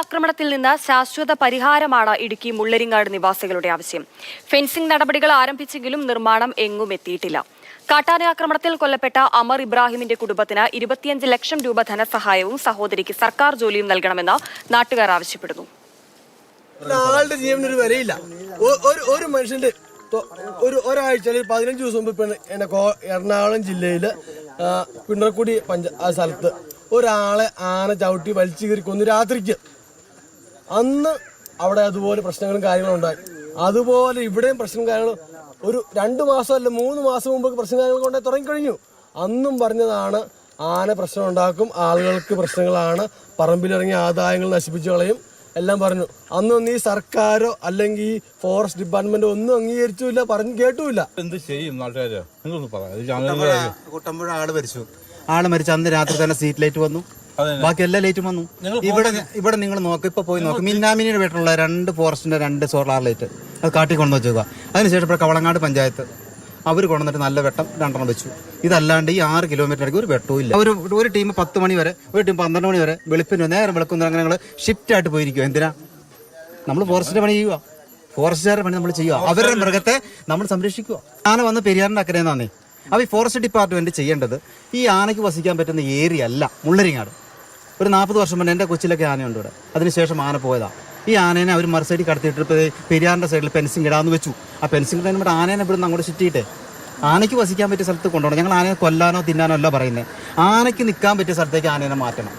ആക്രമണത്തിൽ നിന്ന് ശാശ്വത പരിഹാരമാണ് ഇടുക്കി മുള്ളരിങ്ങാട് നിവാസികളുടെ ആവശ്യം. ഫെൻസിംഗ് നടപടികൾ ആരംഭിച്ചെങ്കിലും നിർമ്മാണം എങ്ങും എത്തിയിട്ടില്ല. കാട്ടാന ആക്രമണത്തിൽ കൊല്ലപ്പെട്ട അമർ ഇബ്രാഹിമിന്റെ കുടുംബത്തിന് ഇരുപത്തിയഞ്ച് ലക്ഷം രൂപ ധനസഹായവും സഹോദരിക്ക് സർക്കാർ ജോലിയും നൽകണമെന്ന് നാട്ടുകാർ ആവശ്യപ്പെടുന്നു. ആളുടെ ജീവനൊരു വിലയില്ല. ഒരു മനുഷ്യന്റെ ഒരു ഒരാഴ്ച പതിനഞ്ച് ദിവസം മുമ്പ് എറണാകുളം ജില്ലയിൽ പിണറക്കുടി പഞ്ച സ്ഥലത്ത് ഒരാളെ ആന ചവിട്ടി വലിച്ചു കയറി കൊന്നു രാത്രിക്ക്. അന്ന് അവിടെ അതുപോലെ പ്രശ്നങ്ങളും കാര്യങ്ങളും ഉണ്ടായി. അതുപോലെ ഇവിടെയും പ്രശ്നം കാര്യങ്ങളും ഒരു രണ്ട് മാസം അല്ല മൂന്ന് മാസം മുമ്പ് പ്രശ്നം കാര്യങ്ങൾ കൊണ്ടേ തുടങ്ങിക്കഴിഞ്ഞു. അന്നും പറഞ്ഞതാണ് ആന പ്രശ്നം ഉണ്ടാക്കും ആളുകൾക്ക് പ്രശ്നങ്ങളാണ് പറമ്പിലിറങ്ങിയ ആദായങ്ങൾ നശിപ്പിച്ചു കളയും എല്ലാം പറഞ്ഞു. അന്നൊന്നും ഈ സർക്കാരോ അല്ലെങ്കിൽ ഈ ഫോറസ്റ്റ് ഡിപ്പാർട്ട്മെന്റോ ഒന്നും അംഗീകരിച്ചില്ല പറഞ്ഞു കേട്ടുമില്ല. എന്ത് ചെയ്യും നാട്ടുകാര്. കുട്ടമ്പുഴ ആൾ മരിച്ചു. ആൾ മരിച്ചു അന്ന് രാത്രി തന്നെ സീറ്റ് ലൈറ്റ് വന്നു. ബാക്കി എല്ലാ ലൈറ്റും വന്നു. ഇവിടെ ഇവിടെ നിങ്ങൾ നോക്ക് ഇപ്പൊ പോയി നോക്ക്. മിന്നാമിനിയുടെ വീട്ടിലുള്ള രണ്ട് ഫോറസ്റ്റിന്റെ രണ്ട് സോളാർ ലൈറ്റ്. അത് കാട്ടി കൊണ്ടു വെച്ചേക്കുക അതിനുശേഷം ഇപ്പോൾ കവളങ്ങാട് പഞ്ചായത്ത്. അവർ കൊണ്ടുവന്നിട്ട് നല്ല വെട്ടം രണ്ടെണ്ണം വെച്ചു. ഇതല്ലാണ്ട് ഈ ആറ് കിലോമീറ്റർ ഇടയ്ക്ക് ഒരു വെട്ടവും ഇല്ല. ഒരു ഒരു ടീം പത്ത് മണി വരെ ഒരു ടീം പന്ത്രണ്ട് മണി വരെ വെളുപ്പിന് നേരം വെളുക്കുന്ന അങ്ങനെ ഞങ്ങൾ ഷിഫ്റ്റ് ആയിട്ട് പോയിരിക്കും എന്തിനാ? നമ്മൾ ഫോറസ്റ്റിന്റെ പണി ചെയ്യുക ഫോറസ്റ്റുകാരുടെ പണി നമ്മൾ ചെയ്യുക അവരുടെ മൃഗത്തെ നമ്മൾ സംരക്ഷിക്കുക ആന വന്ന് പെരിയാറിന്റെ അക്കരെ നിന്നാന്നേ. അപ്പോൾ ഈ ഫോറസ്റ്റ് ഡിപ്പാർട്ട്മെന്റ് ചെയ്യേണ്ടത് ഈ ആനയ്ക്ക് വസിക്കാൻ പറ്റുന്ന ഏരിയ അല്ല. മുള്ളരിങ്ങാട്. ഒരു നാൽപ്പത് വർഷം മുന്നേ എന്റെ കൊച്ചിലൊക്കെ ആനയുണ്ട് ഇവിടെ. അതിനുശേഷം ആന പോയതാണ് ഈ ആനേനെ അവർ മറുസൈഡിൽ കടത്തിയിട്ട് ഇപ്പോൾ പെരിയാറിന്റെ സൈഡിൽ ഫെൻസിങ് ഇടാന്ന് വെച്ചു. ആ ഫെൻസിങ് ഇടാൻ വേണ്ടി ആനേനെ ഇവിടെ നിന്ന് അങ്ങോട്ട് ചുറ്റിയിട്ട് ആനയ്ക്ക് വസിക്കാൻ പറ്റിയ സ്ഥലത്ത് കൊണ്ടുപോകണം. ഞങ്ങൾ ആനയെ കൊല്ലാനോ തിന്നാനോ അല്ല പറയുന്നത് ആനയ്ക്ക് നിൽക്കാൻ പറ്റിയ സ്ഥലത്തേക്ക് ആനേനെ മാറ്റണം.